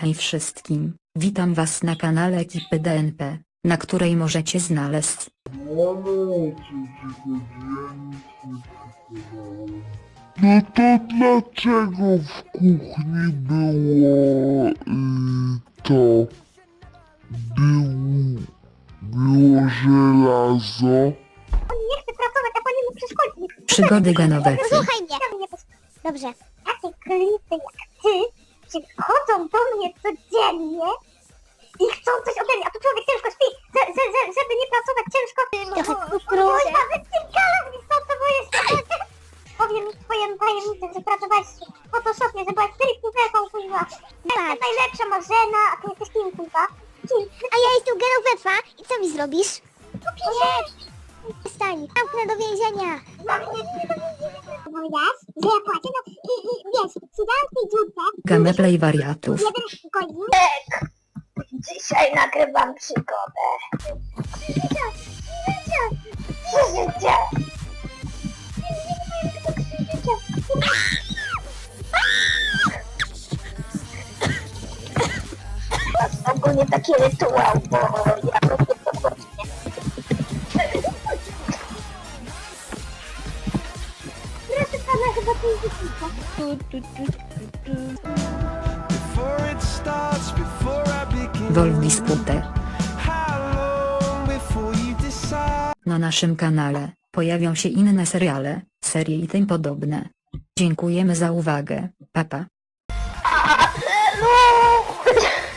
Hej wszystkim, witam was na kanale ekipy DNP, na której możecie znaleźć No to dlaczego w kuchni było y, to? Był, było żelazo? nie chcę pracować, a pani mu przeszkodzi. przygody Genowecy. Słuchaj mnie. Dobrze. Takie klipy jak ty przychodzą do mnie codziennie i chcą coś ode mnie, a tu człowiek ciężko śpi, że, że, że, żeby nie pracować ciężko. Kukurydzy. Nawet tym galach wysoko, bo jest... Powiem mi twoją tajemnicę, że pracowałaś w Photoshopie, że byłaś stripteaserką, kuźwa. Jestem najlepsza Marzena, a ty jesteś kim, kuźwa? Kim? A ja jestem Genovefa i co mi zrobisz? Kupisz? Stań, zamknę do więzienia. Powiedziałaś, że ja płacę, no i, Gameplay wariatów. jeden godzin. Dzisiaj nagrywam przygodę. Życie! Ogólnie taki rytuał, bo ja robię you decide? Na naszym kanale pojawią się inne seriale, serie i tym podobne. Dziękujemy za uwagę. Papa. Aleluja!